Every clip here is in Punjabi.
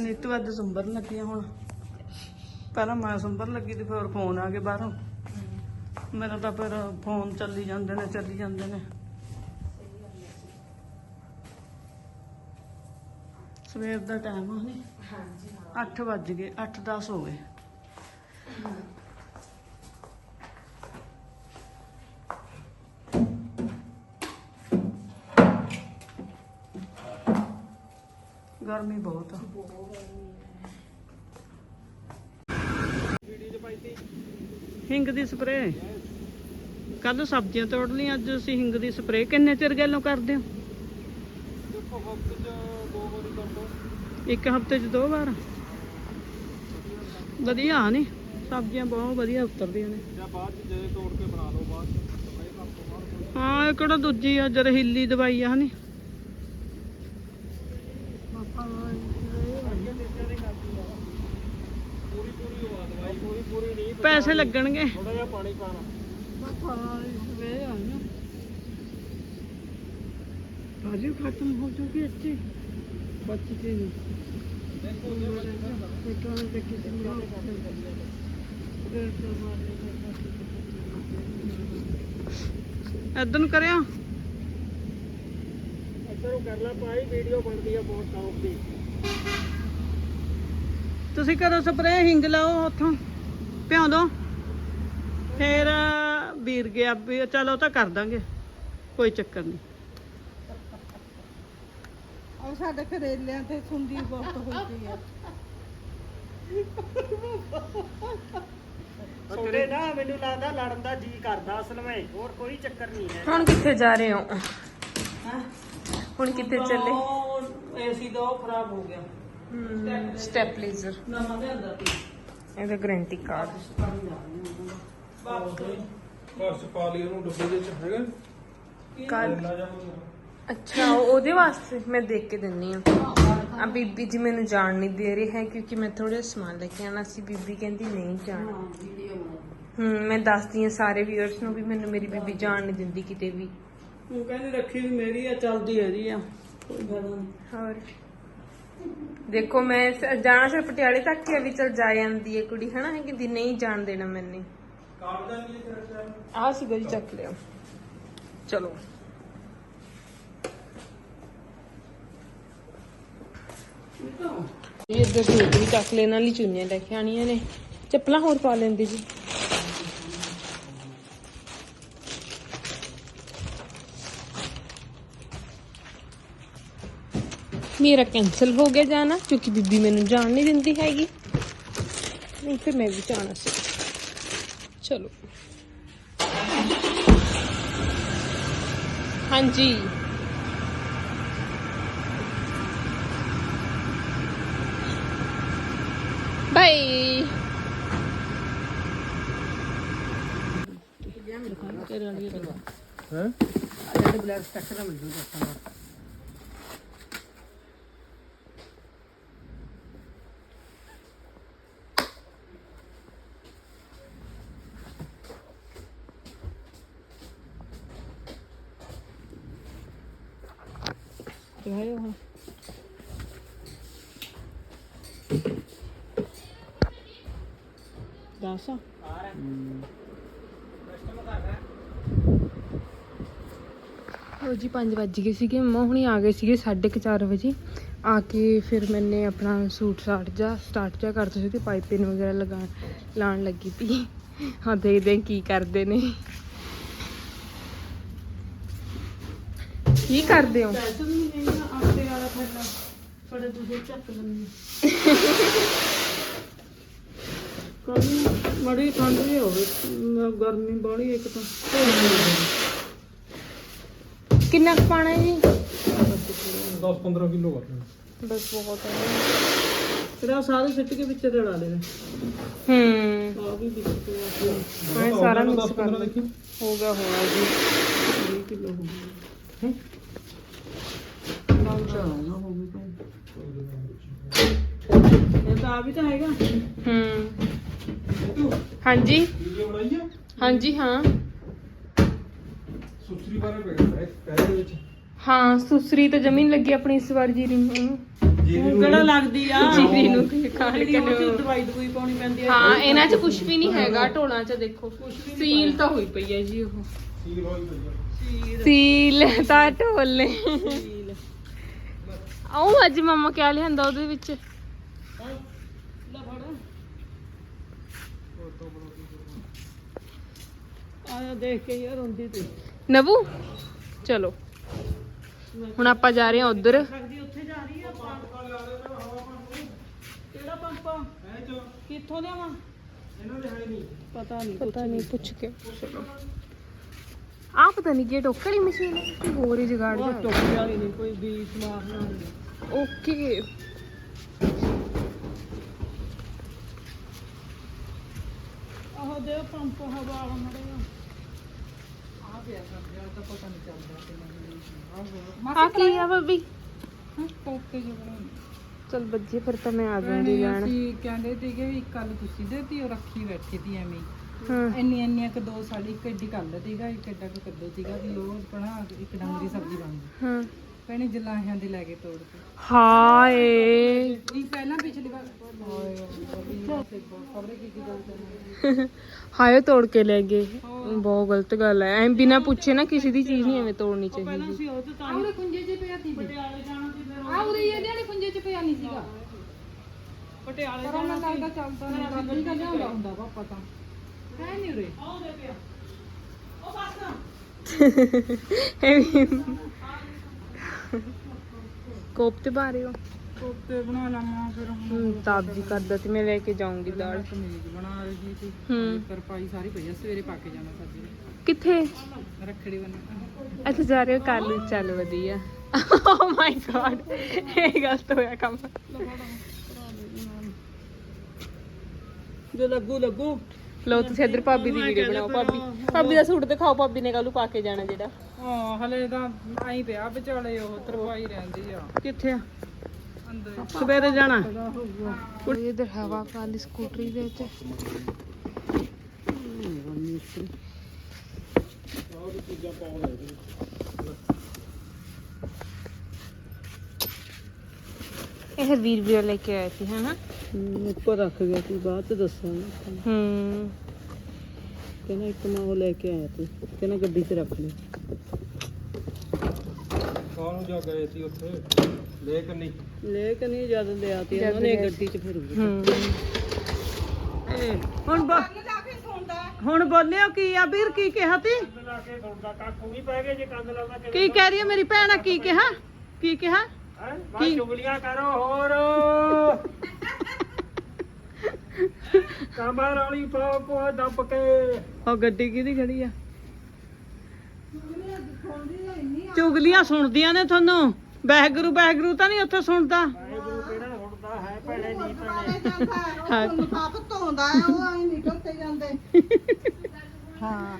ਨੀਤੂ ਅੱਜ ਸੁੰਬਰ ਲੱਗੀਆਂ ਹੁਣ। ਪਹਿਲਾਂ ਮੈਂ ਸੁੰਬਰ ਲੱਗੀ ਤੇ ਫਿਰ ਫੋਨ ਆ ਗਏ ਬਾਹਰੋਂ। ਮੇਰਾ ਤਾਂ ਫਿਰ ਫੋਨ ਚੱਲੀ ਜਾਂਦੇ ਨੇ, ਚੱਲੀ ਜਾਂਦੇ ਨੇ। ਸਵੇਰ ਦਾ ਟਾਈਮ ਆ ਹਾਂਜੀ 8 ਵੱਜ ਗਏ 8:10 ਹੋ ਗਏ। ਗਰਮੀ ਬਹੁਤ ਆ। ਹਿੰਗ ਦੀ ਸਪਰੇ ਕੱਲ ਸਬਜ਼ੀਆਂ ਤੋੜ ਲਈਆਂ ਅੱਜ ਅਸੀਂ ਹਿੰਗ ਦੀ ਸਪਰੇ ਕਿੰਨੇ ਚਿਰ ਗੱਲੋਂ ਕਰਦੇ ਹੋ? ਇੱਕ ਹਫ਼ਤੇ 'ਚ ਦੋ ਵਾਰ? ਵਧੀਆ ਨੇ। ਸਬਜ਼ੀਆਂ ਬਹੁਤ ਵਧੀਆ ਉਤਰਦੀਆਂ ਨੇ। ਜਾਂ ਬਾਅਦ ਚ ਜੇ ਤੋੜ ਕੇ ਬਣਾ ਲਓ ਬਾਅਦ ਚ ਸਫ਼ਾਈ ਕਰ ਤੋਂ ਬਾਅਦ ਹਾਂ ਇਹ ਕਿਹੜਾ ਦੂਜੀ ਆ ਜ਼ਹਿਰੀਲੀ ਦਵਾਈ ਆ ਹਨੀ ਪੂਰੀ ਪੂਰੀ ਹੋਆ ਦਵਾਈ ਪੂਰੀ ਪੂਰੀ ਨਹੀਂ ਪੈਸੇ ਲੱਗਣਗੇ। ਥੋੜਾ ਜਿਹਾ ਪਾਣੀ ਪਾਣਾ ਭਾਜੀ ਖਤਮ ਹੋ ਚੁੱਕੀ ਅੱਛੀ ਬੱਚੀ ਤੇ ਨਹੀਂ। ਇਦਾਂ ਨੂੰ ਕਰਿਆ ਇੱਧਰੋਂ ਕਰ ਲੈ ਭਾਈ ਵੀਡੀਓ ਬਣਦੀ ਆ ਬਹੁਤ ਟੌਪ ਦੀ। ਤੁਸੀਂ ਕਰੋ ਸਪਰੇਅ ਹਿੰਗ ਲਾਓ ਉੱਥੋਂ? ਭਿਉਂ ਦੋ। ਫਿਰ ਵੀਰ ਗਿਆ ਵੀ ਚਲੋ ਤਾਂ ਕਰ ਦਾਂਗੇ। ਕੋਈ ਚੱਕਰ ਨਹੀਂ। ਉਹ ਸਾਡੇ ਕਰੇਲਿਆਂ ਤੇ ਸੁੰਡੀ ਬਹੁਤ ਹੋਈ ਪਈ ਆ ਤੇਰੇ ਨਾ ਮੈਨੂੰ ਲੱਗਦਾ ਲੜਨ ਦਾ ਜੀ ਕਰਦਾ ਅਸਲ ਵਿੱਚ। ਹੋਰ ਕੋਈ ਚੱਕਰ ਨਹੀਂ ਹੈ। ਹੁਣ ਕਿੱਥੇ ਜਾ ਰਹੇ ਹੋ? ਹੁਣ ਕਿੱਥੇ ਚੱਲੇ? ਏਸੀ ਦਾ ਉਹ ਖਰਾਬ ਹੋ ਗਿਆ। ਸਟੈਪਲੇਜ਼ਰ ਨਵਾਂ ਲਿਆਂਦਾ ਸੀ। ਇਹਦਾ ਗਾਰੰਟੀ ਕਾਰਡ। ਬਸ ਪਾ ਲਈ ਉਹਨੂੰ। ਡੱਬੇ ਦੇ ਚ ਹੈਗਾ? ਕਾਰਡ। ਅੱਛਾ ਉਹ- ਉਹਦੇ ਵਾਸਤੇ ਮੈਂ ਦੇਖ ਕੇ ਦਿੰਨੀ ਆ। ਆ ਬੀਬੀ ਜੀ ਮੈਨੂੰ ਜਾਣ ਨਹੀਂ ਦੇ ਰਹੀ ਹੈ ਕਿਉਂਕਿ ਮੈਂ ਥੋੜਾ ਸਮਾਨ ਲੈ ਕੇ ਆਣਾ ਸੀ। ਬੀਬੀ ਕਹਿੰਦੀ ਨਹੀਂ ਜਾਣ। ਹੂੰ ਮੈਂ ਦੱਸਦੀ ਆ ਸਾਰੇ ਵੀਅਰਸ ਨੂੰ ਵੀ ਮੈਨੂੰ ਮੇਰੀ ਬੀਬੀ ਜਾਣ ਨਹੀਂ ਦਿੰਦੀ ਕਿਤੇ ਵੀ। ਉਹ ਕਹਿੰਦੀ ਰੱਖੀ ਵੀ ਮੇਰੀ ਆ ਚੱਲਦੀ ਇਹਦੀ ਆ। ਕੋਈ ਗੱਲ ਨਹੀਂ। ਹੋਰ? ਦੇਖੋ ਮੈਂ ਸ- ਜਾਣਾ ਸੀ ਪਟਿਆਲੇ ਤੱਕ ਹੀ ਆ ਵੀ ਚਲ ਜਾ ਜਾਂਦੀ ਹੈ ਕੁੜੀ ਹਨਾ? ਹੈ ਕਹਿੰਦੀ ਨਹੀਂ ਜਾਣ ਦੇਣਾ ਮੈਨੇ। ਕਾਰਡ ਦਾ ਕੀ ਤੇਰਾ ਆ? ਸੀ ਗਈ ਚੱਕ ਲਿਆ। ਚਲੋ। ਇਹ ਇੱਧਰ ਸੂਟ ਵੀ ਚੱਕ ਲੈਣ ਵਾਲੀ ਚੁੰਨੀਆਂ ਲੈ ਕੇ ਆਣੀਆਂ ਨੇ। ਚੱਪਲਾਂ ਹੋਰ ਪਾ ਲੈਂਦੀ ਜੀ। ਮੇਰਾ ਕੈਂਸਲ ਹੋ ਗਿਆ ਜਾਣਾ ਕਿਉਂਕਿ ਬੀਬੀ ਮੈਨੂੰ ਜਾਣ ਨਹੀਂ ਦਿੰਦੀ ਹੈਗੀ। ਨਹੀਂ ਫਿਰ ਮੈਂ ਵੀ ਜਾਣਾ ਸੀ। ਚਲੋ। ਹਾਂਜੀ। ਬਾਈ ਹੈ? ਬਲੈਕ ਸਟੈਕਰ ਮਿਲ ਜੂਗਾ ਦਿਖਾਇਓ ਹਾਂ ਦਸ ਆ ਲੋ ਜੀ 5 ਵੱਜ ਗਏ ਸੀਗੇ। ਮੰਮਾ ਹੁਣੀ ਆ ਗਏ ਸੀਗੇ 4:30 ਵਜੇ। ਆ ਕੇ ਫਿਰ ਮੈਨੇ ਆਪਣਾ ਸੂਟ ਸਾਟ ਜਾ ਸਟਾਰਟ ਜਾ ਕਰਤਾ ਸੀ ਤੇ ਪਾਈਪਿੰਗ ਵਗੈਰਾ ਲਗਾ ਲਾਣ ਲੱਗੀ ਤੀ ਹਾਂ ਦੇਖਦੇ ਕੀ ਕਰਦੇ ਨੇ। ਕੀ ਕਰਦੇ ਹੋ? ਕੋਈ ਮੜੀ ਠੰਡ ਵੀ ਹੋਵੇ ਮ- ਗਰਮੀ ਬੜੀ ਇੱਕ ਤਾਂ। ਕਿੰਨਾ ਕੁ ਪਾਣਾ ਹੈ ਜੀ? 10 15 ਕਿਲੋ ਕਰ ਲੈਣਾ। ਬਸ ਬਹੁਤ ਹੈ। ਫਿਰ ਆਹ ਸਾਰੇ ਸਿੱਟ ਕੇ ਵਿੱਚ ਰਲਾ ਲੈਣੇ ਹੂੰ। ਆ ਵੀ ਵਿੱਚ ਤੇ ਮੈਂ ਸਾਰਾ ਮਿਕਸ ਕਰ ਦੇਖੀ। ਹੋ ਗਿਆ ਹੋਣਾ ਜੀ। 20 ਕਿਲੋ ਹੋ ਚਾਹੀਦਾ ਹੋ। ਇਹ ਤਾਂ ਆ ਵੀ ਤਾਂ ਹੈਗਾ। ਹੂੰ। ਹਾਂਜੀ। ਵੀਡੀਓ ਬਣਾਈ ਆ? ਹਾਂਜੀ ਹਾਂ। ਸੁਸਰੀ ਬਾਰੇ ਬੈਠਾ ਹੈ ਪਹਿਲੇ ਵਿੱਚ। ਹਾਂ ਸੁਸਰੀ ਤਾਂ ਜ਼ਮੀਨ ਲੱਗੀ ਆਪਣੀ ਇਸ ਵਾਰ ਜੀ ਨੂੰ। ਕਿਹੜਾ ਲੱਗਦੀ ਆ? ਜੀਰੀ ਨੂੰ ਕੀ ਖਾਣ ਜਿਹੜੀ ਕੇ ਉਹ 'ਚ ਲਿਓ। ਦਵਾਈ ਦਵਾਈ ਪਾਉਣੀ ਪੈਂਦੀ ਆ। ਹਾਂ ਇਹਨਾਂ 'ਚ ਕੁਝ ਵੀ ਨਹੀਂ ਹੈਗਾ ਢੋਲਾਂ 'ਚ ਦੇਖੋ। ਸੀਲ ਤਾਂ ਹੋਈ ਪਈ ਹੈ ਜੀ ਉਹ। ਸੀਲ ਸੀਲ। ਤਾਂ ਢੋਲ। ਨੇ ਸੀਲ। ਆਉ ਅੱਜ ਮਮਾ ਕਿਆ ਲਿਆਂਦਾ ਉਹਦੇ ਵਿੱਚ? ਲੈ ਫੜ। ਆਇਆ ਦੇਖ ਕੇ ਯਾਰ ਹੁੰਦੀ ਤੇ। ਨਬੂ ਚਲੋ। ਹੁਣ ਆਪਾਂ ਜਾ ਰਹੇ ਹਾਂ ਉਧਰ। ਸਕਦੀ ਉੱਥੇ ਜਾ ਰਹੀ ਆ ਕਿਹੜਾ ਪੰਪ ਆ? ਕਿੱਥੋਂ ਲਿਆਵਾਂ ਪਤਾ ਨਹੀਂ। ਪਤਾ ਨਹੀਂ ਪੁੱਛ ਕੇ। ਚਲੋ ਆ ਪਤਾ ਨਹੀਂ ਕੀ ਟੋਕਰੀ ਮਸ਼ੀਨ ਹੈ ਕਿ ਹੋਰ ਹੀ ਜਗਾੜ ਉਹ ਜਾ ਟੋਕੀ ਵਾਲੀ ਨਹੀਂ ਕੋਈ ਬੀਚ ਮਾਰਨਾ ਨਹੀਂ ਓਕੇ। ਦੇ ਪੰਪ ਹਵਾ ਆ ਚੱਲਦਾ ਆ ਕੀ ਆ ਬੱਬੀ ਚਲ ਬੱਜੇ ਫਿਰ ਤਾਂ ਮੈਂ ਆ ਜਾਊਂਗੀ ਲੈਣ। ਅਸੀਂ ਕਹਿੰਦੇ ਸੀਗੇ ਵੀ ਕੱਲ ਤੁਸੀਂ ਦੇਤੀ ਉਹ ਰੱਖੀ ਬੈਠੀ ਤੀ ਐਵੇਂ। ਹੀ। ਹਾਂ ਇੰਨੀ ਇੰਨੀਆਂ ਕ ਦੋ ਸਾਲੀ ਇੱਕ ਏਡੀ ਕੱਲ ਸੀਗਾ ਇੱਕ ਏਡਾ ਕੁ ਕੱਦੂ ਸੀਗਾ ਵੀ ਉਹ ਬਣਾ ਕੇ ਇੱਕ ਡੰਗ ਦੀ ਸਬਜ਼ੀ ਬਣ ਗਈ। ਹਾਂ। ਭੈਣੇ ਜਲਾਹਿਆਂ ਦੇ ਲੈ ਕੇ ਤੋੜ ਕੇ। ਹਾਏ। ਇਹ ਪਹਿਲਾਂ ਪਿਛਲੀ ਵਾਰ ਹਾਏ ਖਬਰੇ ਕੀ ਕੀ ਗੱਲ ਹਾਏ ਤੋੜ ਕੇ ਲੈ ਗਏ। ਬਹੁਤ ਗਲਤ ਗੱਲ ਹੈ। ਐਂ ਬਿਨਾ ਪੁੱਛੇ ਨਾ ਕਿਸੇ ਦੀ ਚੀਜ਼ ਨਹੀਂ ਐਵੇਂ ਤੋੜਨੀ ਚਾਹੀਦੀ। ਸੀ ਉਹ ਤੇ ਤਾਂ ਆਉਰੇ ਖੁੰਝੇ 'ਚ ਪਿਆ ਤੀ ਪਟਿਆਲੇ ਜਾਣਾ ਸੀ ਫਿਰ ਆਉਰੇ ਇਹਦੇ ਵਾਲੇ ਖੁੰਝੇ 'ਚ ਪਿਆ ਨਹੀਂ ਸੀਗਾ। ਪਟਿਆਲੇ ਪਰ ਉਹਨਾਂ ਲੱਗਦਾ ਚੱਲਦਾ ਨਹੀਂ ਗੱਡੀ ਦਾ ਲਿਆਉਂਦਾ ਹੁੰਦਾ ਪਾਪਾ ਤਾਂ। ਹੈ ਨਹੀਂ ਉਰੇ। ਆਉਂਦੇ ਪਿਆ। ਉਹ ਬਸ ਐਵੇਂ ਕੋਫਤੇ ਬਾਰੇ ਹੋ? ਕੋਫਤੇ ਬਣਾ ਲਾਵਾਂ ਫਿਰ ਹੁਣ। ਹੂੰ ਤਾਬਜੀ ਕਰਦਾ ਤੇ ਮੈਂ ਲੈ ਕੇ ਜਾਊਂਗੀ ਦਾਲ। ਕਮੀਜ਼ ਬਣਾ ਰਹੀ ਸੀ ਹੂੰ। ਤਰਪਾਈ ਸਾਰੀ ਪਈ ਆ ਸਵੇਰੇ ਪਾ ਕੇ ਜਾਣਾ ਸਬਜ਼ੀ ਕਿੱਥੇ? ਰੱਖੜੀ ਅੱਛਾ ਜਾ ਰਹੇ ਹੋ ਕੱਲ ਚੱਲ ਵਧੀਆ। ਓ ਮਾਈ ਗॉड ਇਹ ਗਲਤ ਹੋਇਆ ਕੰਮ। ਜੋ ਲੱਗੂ ਲੱਗੂ। ਲੋ ਤੁਸੀਂ ਇੱਧਰ ਭਾਬੀ ਦੀ ਵੀਡੀਓ ਬਣਾਓ ਭਾਬੀ। ਭਾਬੀ ਦਾ ਸੂਟ ਦਿਖਾਓ ਭਾਬੀ ਨੇ ਕੱਲ ਪਾ ਕੇ ਜਾਣਾ ਜਿਹੜਾ। ਹਾਂ ਹਲੇ ਤਾਂ ਆਈ ਪਿਆ ਵਿਚਾਲੇ ਉਹ ਤਰਪਾਈ ਰਹਿੰਦੀ ਆ। ਕਿੱਥੇ ਆ? ਅੰਦਰ। ਸਵੇਰੇ ਜਾਣਾ? ਇਧਰ ਹਵਾ ਕਾਲੀ ਸਕੂਟਰੀ ਦੇ ਵਿੱਚ। ਇਹ ਵੀਰ ਵੀ ਲੈ ਕੇ ਆਏ ਸੀ ਹਨਾ? ਉੱਪਰ ਰੱਖ ਗਿਆ ਸੀ ਬਾਅਦ ਚ ਦੱਸਾਂਗੇ। ਹੂੰ। ਕਹਿੰਦਾ ਇੱਕ ਮੈਂ ਉਹ ਲੈ ਕੇ ਆਇਆ ਸੀ। ਕਹਿੰਦਾ ਗੱਡੀ 'ਚ ਰੱਖ ਲਿਓ ਕਾਹਨੂੰ ਜਾ ਗਏ ਸੀ ਉੱਥੇ? ਲੇਕ ਨਹੀਂ। ਲੈ ਕੇ ਨਹੀਂ ਜਦ ਲਿਆ ਤੀ ਉਹਨਾਂ ਨੇ ਗੱਡੀ 'ਚ ਫਿਰ ਹੂੰ। ਹੁਣ ਬ- ਹੁਣ ਬੋਲਿਓ ਕੀ ਆ ਵੀਰ ਕੀ ਕਿਹਾ ਤੀ? ਲਾ ਕੇ ਸੁਣਦਾ ਕਾਕੂ ਵੀ ਪੈ ਗਏ ਜੇ ਕੰਨ ਲਾਉਂਦਾ ਕਿ ਕੀ ਕਹਿ ਰਹੀ ਹੈ ਮੇਰੀ ਭੈਣ ਕੀ ਕਿਹਾ? ਕੀ ਕਿਹਾ? ਹੈ? ਮੈਂ ਚੁਗਲੀਆਂ ਕਰੋ ਹੋਰ। ਕਾਂਬਾਰ ਵਾਲੀ ਪਾਓ ਪੋ ਦੱਬ ਕੇ। ਉਹ ਗੱਡੀ ਕਿਹਦੀ ਖੜੀ ਆ? ਚੁਗਲੀਆਂ ਸੁਣਦੀਆਂ ਨੇ ਤੁਹਾਨੂੰ? ਬਹਿਗਰੂ ਬਹਿਗਰੂ ਤਾਂ ਨਹੀਂ ਉੱਥੇ ਸੁਣਦਾ? ਵਾਹਿਗੁਰੂ ਕਿਹੜਾ ਸੁਣਦਾ? ਹੈ ਭੈਣੇ ਨਹੀਂ ਭੈਣੇ। ਤੁਹਾਨੂੰ ਪਾਪ ਧੋਂਦਾ ਹੈ ਉਹ ਐਂ ਨਿਕਲ ਤੇ ਜਾਂਦੇ। ਹਾਂ।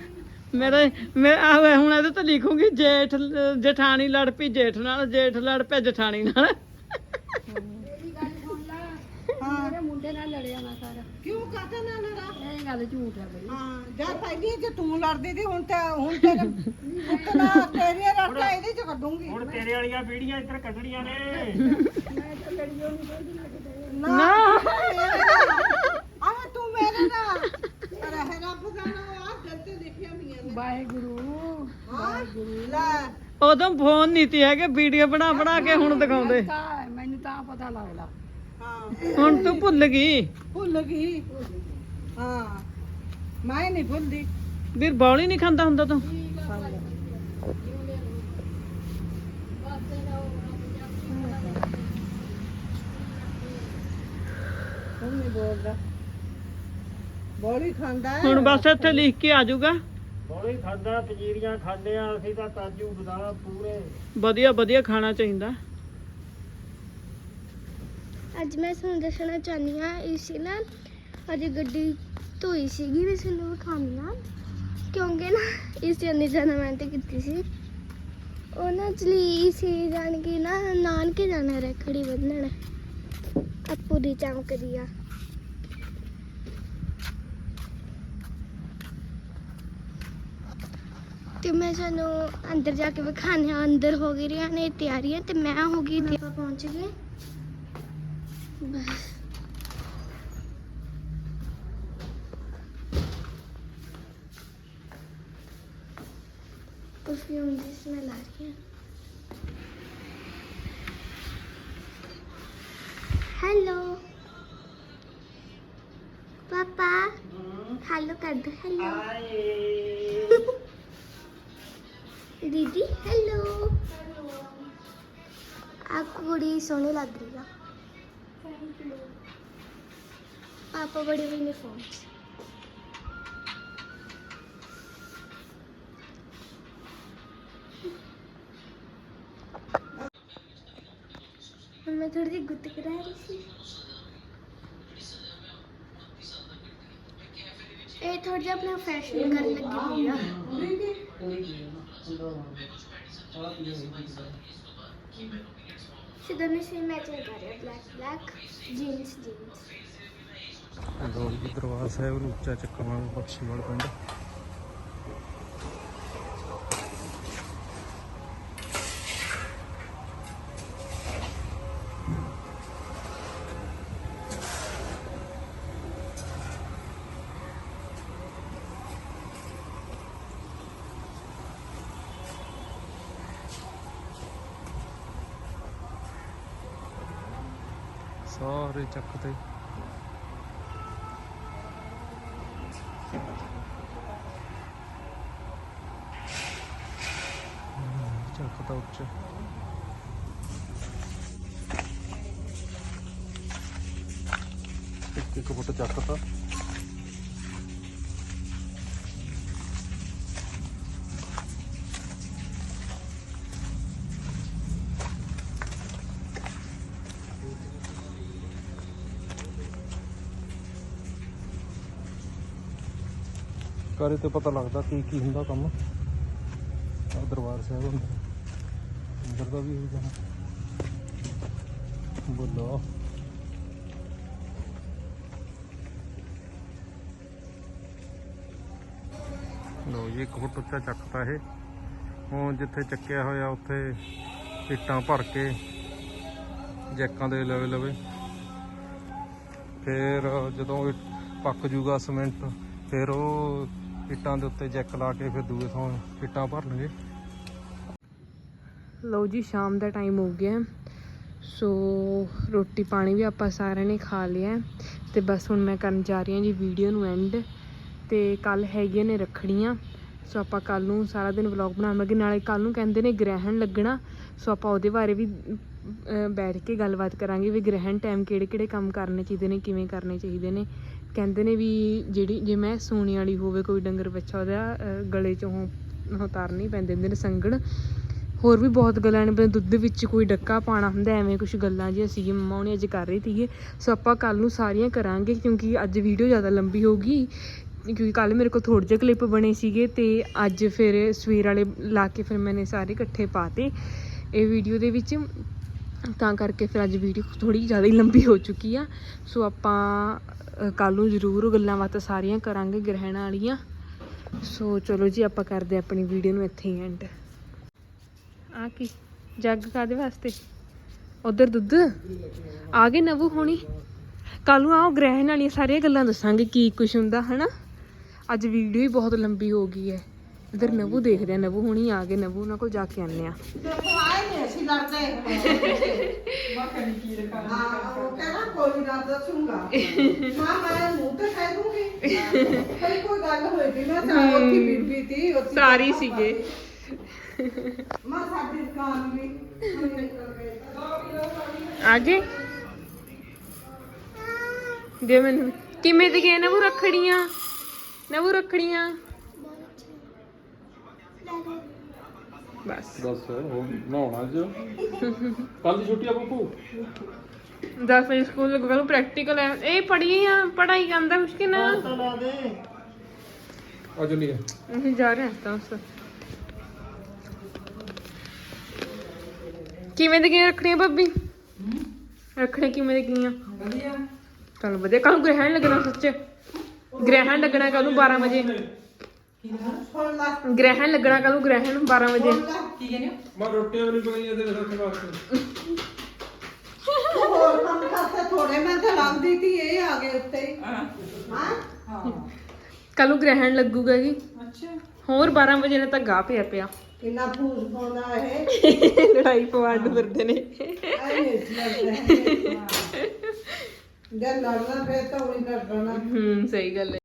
ਮੇਰੇ ਮੈਂ ਆਹ ਹੁਣ ਇਹਦੇ ਤੇ ਲਿਖੂੰਗੀ ਜੇਠ ਜਠਾਣੀ ਲੜ ਪਈ ਜੇਠ ਨਾਲ ਜੇਠ ਲੜ ਪਿਆ ਜਠਾਣੀ ਨਾਲ। ਕਿਉਂ? ਕਾਹਤੇ ਨਾ ਲੜਾ ਇਹ ਗੱਲ ਝੂਠ ਹੈ ਬਈ। ਹਾਂ ਜਦ ਪਹਿਲੀ ਜੇ ਤੂੰ ਲੜਦੀ ਸੀ ਹੁਣ ਤੇ ਹੁਣ ਤੇਰੇ ਪੁੱਤਲਾ ਤੇਰੇ ਰੜਦਾ ਇਹਦੇ ਚ ਕੱਢੂੰਗੀ। ਹੁਣ ਤੇਰੇ ਵਾਲੀਆਂ ਪੀੜੀਆਂ ਇੱਧਰ ਕੱਢਣੀਆਂ ਨੇ। ਨਾ ਆਹ ਤੂੰ ਮੇਰੇ ਨਾਲ। ਰਹਿ ਰੱਬ ਦਾ ਨਾਮ ਆ ਦਿਲ ਤੇ ਲਿਖਿਆ ਮੀਆਂ ਨੇ। ਵਾਹਿਗੁਰੂ ਵਾਹਿਗੁਰੂ। ਲੈ। ਉਦੋਂ ਫੋਨ ਨਹੀਂ ਤੀ ਹੈਗੇ ਵੀਡੀਓ ਬਣਾ ਬਣਾ ਕੇ ਹੁਣ ਦਿਖਾਉਂਦੇ। ਮੈਨੂੰ ਤਾਂ ਪਤਾ ਲੱਗਦਾ। ਹਾਂ ਹੁਣ ਤੂੰ ਭੁੱਲ ਗਈ? ਭੁੱਲ ਗਈ। ਹਾਂ ਮੈਂ ਨਹੀਂ ਭੁੱਲਦੀ। ਵੀਰ ਬੌਲੀ ਨਹੀਂ ਖਾਂਦਾ ਹੁੰਦਾ ਤੂੰ? ਤੂੰ ਨਹੀਂ ਬੋਲਦਾ। ਬੋਲੀ ਖਾਂਦਾ ਹੈ। ਹੁਣ ਬਸ ਇੱਥੇ ਲਿਖ ਕੇ ਆ ਜਾਊਗਾ। ਹੌਲੀ ਖਾਂਦਾ ਪੰਜੀਰੀਆਂ ਖਾਂਦੇ ਆ ਅਸੀਂ ਤਾਂ ਕਾਜੂ ਬਦਾਮ ਪੂਰੇ। ਵਧੀਆ ਵਧੀਆ ਖਾਣਾ ਚਾਹੀਦਾ। ਅੱਜ ਮੈਂ ਤੁਹਾਨੂੰ ਦੱਸਣਾ ਚਾਹੁੰਦੀ ਹਾਂ ਇਸ ਨਾ ਅੱਜ ਗੱਡੀ ਧੋਈ ਸੀਗੀ ਵੀ ਤੁਹਾਨੂੰ ਵਿਖਾਉਣੀ ਆ ਕਿਉਂਕਿ ਨਾ ਇਸ ਦੀ ਅੰਨੀ ਜਾਣਾ ਮੈਂ ਤੇ ਕੀਤੀ ਸੀ। ਉਹਨਾਂ ਚਲੀ ਸੀ ਜਾਣ ਕੇ ਨਾ ਨਾਨਕੇ ਜਾਣਾ ਰੱਖੜੀ ਬੰਨਣ। ਆ ਪੂਰੀ ਚਮਕਦੀ ਆ। ਤੇ ਮੈਂ ਸਾਨੂੰ ਅੰਦਰ ਜਾ ਕੇ ਵਿਖਾਣੇ ਅੰਦਰ ਹੋ ਗਈ ਰਹੀਆਂ ਨੇ ਤਿਆਰੀਆਂ ਤੇ ਮੈਂ ਹੋ ਗਈ ਆਪਾਂ ਪਹੁੰਚ ਗਏ। परफ्यूम की स्मेल आ रही है हेलो पापा हेलो कर दो हेलो दीदी हेलो आप बड़ी सोहनी लग रही ਆ ਪਾਪਾ ਬੜੇ ਯੂਨੀਫਾਰਮ ਹੁਣ ਮੈਂ ਥੋੜੀ ਜਿਹੀ ਗੁੱਤ ਕਰਾ ਰਹੀ ਸੀ। ਇਹ ਥੋੜਾ ਜਿਹਾ ਆਪਣਾ ਫੈਸ਼ਨ ਕਰਨ ਲੱਗੀ ਹੋਈ ਆ। ਸਿੱਧਾ ਨੇ ਸੇ ਮੈਚਿੰਗ ਕਰ ਰਿਹਾ ਬਲੈਕ ਬਲੈਕ ਜੀਨਸ ਜੀ ਦਰਬਾਰ ਸਾਹਿਬ ਨੂੰ ਉੱਚਾ ਚੱਕਵਾਂ ਬਖਸ਼ੀਵਾਲ ਪਿੰਡ। ਸਾਰੇ ਚੱਕ ਤੇ ਤਾਂ ਉੱਚਾ ਇੱਕ ਇੱਕ ਫੁੱਟ ਚੱਕ ਤਾ ਕਰੇ ਤੇ ਪਤਾ ਲੱਗਦਾ ਕੀ ਕੀ ਹੁੰਦਾ ਕੰਮ ਆ ਦਰਬਾਰ ਸਾਹਿਬ ਹੁੰਦਾ ਅੰਦਰ ਦਾ ਵੀ ਹੋਊਗਾ ਬੋਲੋ। ਲੋ ਜੀ, ਇੱਕ ਫੁੱਟ ਉੱਚਾ ਚੱਕਤਾ ਇਹ। ਹੁਣ ਜਿੱਥੇ ਚੱਕਿਆ ਹੋਇਆ, ਉੱਥੇ ਇੱਟਾਂ ਭਰ ਕੇ, ਜੈਕਾਂ ਦੇ ਲਵੇ ਲਵੇ। ਫਿਰ ਜਦੋਂ ਇਹ ਪੱਕ ਜੂਗਾ ਸੀਮੈਂਟ, ਫਿਰ ਉਹ ਇੱਟਾਂ ਦੇ ਉੱਤੇ ਜੈਕ ਲਾ ਕੇ ਫਿਰ ਦੂਏ ਥਾਂ ਇੱਟਾਂ ਭਰਨਗੇ। ਲਓ ਜੀ, ਸ਼ਾਮ ਦਾ ਟਾਈਮ ਹੋ ਗਿਆ। ਸੋ ਰੋਟੀ ਪਾਣੀ ਵੀ ਆਪਾਂ ਸਾਰਿਆਂ ਨੇ ਖਾ ਲਿਆ ਹੈ। ਤੇ ਬਸ ਹੁਣ ਮੈਂ ਕਰਨ ਜਾ ਰਹੀ ਹਾਂ ਜੀ ਵੀਡੀਓ ਨੂੰ ਐਂਡ ਤੇ ਕੱਲ ਹੈਗੀਆਂ ਨੇ ਰੱਖੜੀਆਂ। ਸੋ ਆਪਾਂ ਕੱਲ ਨੂੰ ਸਾਰਾ ਦਿਨ ਵਲੌਗ ਬਣਾਵਾਂਗੇ। ਨਾਲੇ ਕੱਲ ਨੂੰ ਕਹਿੰਦੇ ਨੇ ਗ੍ਰਹਿਣ ਲੱਗਣਾ। ਸੋ ਆਪਾਂ ਉਹਦੇ ਬਾਰੇ ਵੀ ਬੈਠ ਕੇ ਗੱਲਬਾਤ ਕਰਾਂਗੇ ਵੀ ਗ੍ਰਹਿਣ ਟਾਈਮ ਕਿਹੜੇ ਕਿਹੜੇ ਕੰਮ ਕਰਨੇ ਚਾਹੀਦੇ ਨੇ, ਕਿਵੇਂ ਕਰਨੇ ਚਾਹੀਦੇ ਨੇ। ਕਹਿੰਦੇ ਨੇ ਵੀ ਜਿਹੜੀ, ਜੇ ਮੈਂ ਸੋਨੇ ਵਾਲੀ ਹੋਵੇ, ਕੋਈ ਡੰਗਰ ਬੱਚਾ ਉਹਦਾ ਗਲੇ 'ਚੋਂ ਉਹ ਉਹ ਪੈਂਦੇ ਹੁੰਦੇ ਨੇ ਸੰਗਣ। ਹੋਰ ਵੀ ਬਹੁਤ ਗੱਲਾਂ ਨੇ ਦੁੱਧ ਵਿੱਚ ਕੋਈ ਡੱਕਾ ਪਾਣਾ ਹੁੰਦਾ, ਐਵੇਂ ਕੁਝ ਗੱਲਾਂ ਜੀ ਅਸੀਂ, ਮੰਮਾ ਉਹਨੇ ਅੱਜ ਕਰ ਰਹੀ ਸੀਗੇ, ਸੋ ਆਪਾਂ ਕੱਲ ਨੂੰ ਸਾਰੀਆਂ ਕਰਾਂਗੇ, ਕਿਉਂਕਿ ਅੱਜ ਵੀਡੀਓ ਜ਼ਿਆਦਾ ਲੰਬੀ ਹੋਊਗੀ, ਕਿਉਂਕਿ ਕੱਲ ਮੇਰੇ ਕੋਲ ਥੋੜੇ ਜਿਹੇ ਕਲਿੱਪ ਬਣੇ ਸੀਗੇ ਤੇ ਅੱਜ ਫਿਰ ਸਵੇਰ ਵਾਲੇ ਲਾ ਕੇ ਫਿਰ ਮੈਨੇ ਸਾਰੇ ਇਕੱਠੇ ਪਾਤੇ ਇਹ ਵੀਡੀਓ ਦੇ ਵਿੱਚ। ਤਾਂ ਕਰਕੇ ਫਿਰ ਅੱਜ ਵੀਡੀਓ ਥੋੜੀ ਜ਼ਿਆਦਾ ਹੀ ਲੰਬੀ ਹੋ ਚੁੱਕੀ ਆ। ਸੋ ਆਪਾਂ ਕੱਲ ਨੂੰ ਜ਼ਰੂਰ ਗੱਲਾਂ ਬਾਤਾਂ ਸਾਰੀਆਂ ਕਰਾਂਗੇ ਗ੍ਰਹਿਣ ਵਾਲੀਆਂ। ਸੋ ਚਲੋ ਜੀ, ਆਪਾਂ ਕਰਦੇ ਹਾਂ ਆਪਣੀ ਵੀਡੀਓ ਨੂੰ ਇੱਥੇ ਹੀ ਐਂਡ ਆ ਕੀ? ਜੱਗ ਕਾਦੇ ਵਾਸਤੇ? ਉਧਰ ਦੁੱਧ? ਆ ਗਏ ਨਵੂ ਹੋਣੀ। ਕੱਲ ਨੂੰ ਆਓ ਗ੍ਰਹਿਣ ਵਾਲੀਆਂ ਸਾਰੀਆਂ ਗੱਲਾਂ ਦੱਸਾਂਗੇ ਕੀ ਕੁਛ ਹੁੰਦਾ ਹਨਾ? ਅੱਜ ਵੀਡੀਓ ਹੀ ਬਹੁਤ ਲੰਬੀ ਹੋ ਗਈ ਹੈ। ਇਧਰ ਨਵੂ ਦੇਖਦੇ ਆ ਨਵੂ ਹੁਣੀ ਆ ਗਏ ਨਵੂ ਉਹਨਾਂ ਕੋਲ ਜਾ ਕੇ ਆਨੇ ਆ ਦੇਖੋ ਆਏ ਨਹੀਂ ਅਸੀਂ ਲੜਦੇ ਹਾਂ ਉਹ ਕਹਿੰਦਾ ਕੋਈ ਨਾ ਦੱਸੂਗਾ ਮਾਂ ਮੈਂ ਮੂੰਹ ਤੇ ਕਹਿ ਦੂੰਗੀ। ਕੋਈ ਕੋਈ ਗੱਲ ਹੋਈ ਸੀ ਨਾ ਚਾਹ ਉੱਥੇ ਬੀਬੀ ਸੀ ਉੱਥੇ ਸਾਰੀ ਸੀਗੇ। ਮਾਂ ਸਾਡੀ ਦੁਕਾਨ ਵੀ ਨਿਕਲ ਗਏ ਆ ਗਏ ਦੇ ਮੈਨੂੰ। ਕਿਵੇਂ ਦੇ ਗਏ ਨਵੂ ਰੱਖੜੀਆਂ? ਨਵੂ ਰੱਖੜੀਆਂ। ਬਸ। ਦੱਸ ਉਹ ਨਹਾਉਣਾ ਅੱਜ। ਕੱਲ ਦੀ ਛੁੱਟੀ ਆ ਬੱਬੂ 10 ਵਜੇ ਸਕੂਲ ਲੱਗੂਗਾ ਨੂੰ ਪ੍ਰੈਕਟੀਕਲ ਹੈ ਇਹ ਪੜ੍ਹੀ ਆ ਪੜ੍ਹਾਈ ਕਰਦਾ ਕੁਛ ਕਿ ਨਾ ਅੱਜ ਨਹੀਂ ਅਸੀਂ ਜਾ ਰਹੇ ਹਾਂ ਤਾਂ ਉਸ ਕਿਵੇਂ ਦੇ ਗਏ ਰੱਖੜੀਆਂ ਭਾਬੀ? ਰੱਖੜੀਆਂ ਕਿਵੇਂ ਦੇ ਗਈਆਂ ਵਧੀਆ। ਚਲ ਵਧੀਆ ਕੱਲ ਗ੍ਰਹਿਣ ਲੱਗਣਾ ਸੱਚ। ਗ੍ਰਹਿਣ ਲੱਗਣਾ ਕੱਲ ਨੂੰ 12 ਵਜੇ। ਗ੍ਰਹਿਣ ਲੱਗਣਾ ਕੱਲ ਨੂੰ ਗ੍ਰਹਿਣ 12 ਵਜੇ। ਕੀ ਕਹਿੰਦੇ ਹੋ? ਮੈਂ ਰੋਟੀਆਂ ਵੀ ਨਹੀਂ ਪਕਾਈਆਂ ਤੇਰੇ ਸਾਥ ਵਾਸਤੇ ਤੂੰ ਹੋ ਹੋਰ ਕੰਮ ਕਰਤੇ ਥੋੜੇ ਮੈਂ ਤਾਂ ਲੱਗਦੀ ਸੀ ਇਹ ਆ ਗਏ ਉੱਤੇ ਹੀ। ਹਾਂ। ਹਾਂ? ਕੱਲ ਨੂੰ ਗ੍ਰਹਿਣ ਲੱਗੂਗਾ ਜੀ। ਅੱਛਾ। ਹੋਰ 12 ਵਜੇ ਨੇ ਤਾਂ ਗਾਹ ਪਿਆ ਪਿਆ। ਕਿੰਨਾ ਫੂਸ ਪਾਉਂਦਾ ਇਹ? ਲੜਾਈ ਨੂੰ ਫਿਰਦੇ ਨੇ। ਐ ਨਹੀਂ ਲੜਦਾ ਜੇ ਲੜਨਾ ਫੇਰ ਤਾਂ ਉਹੀ ਲੜਨਾ ਹੂੰ ਸਹੀ ਗੱਲ ਹੈ।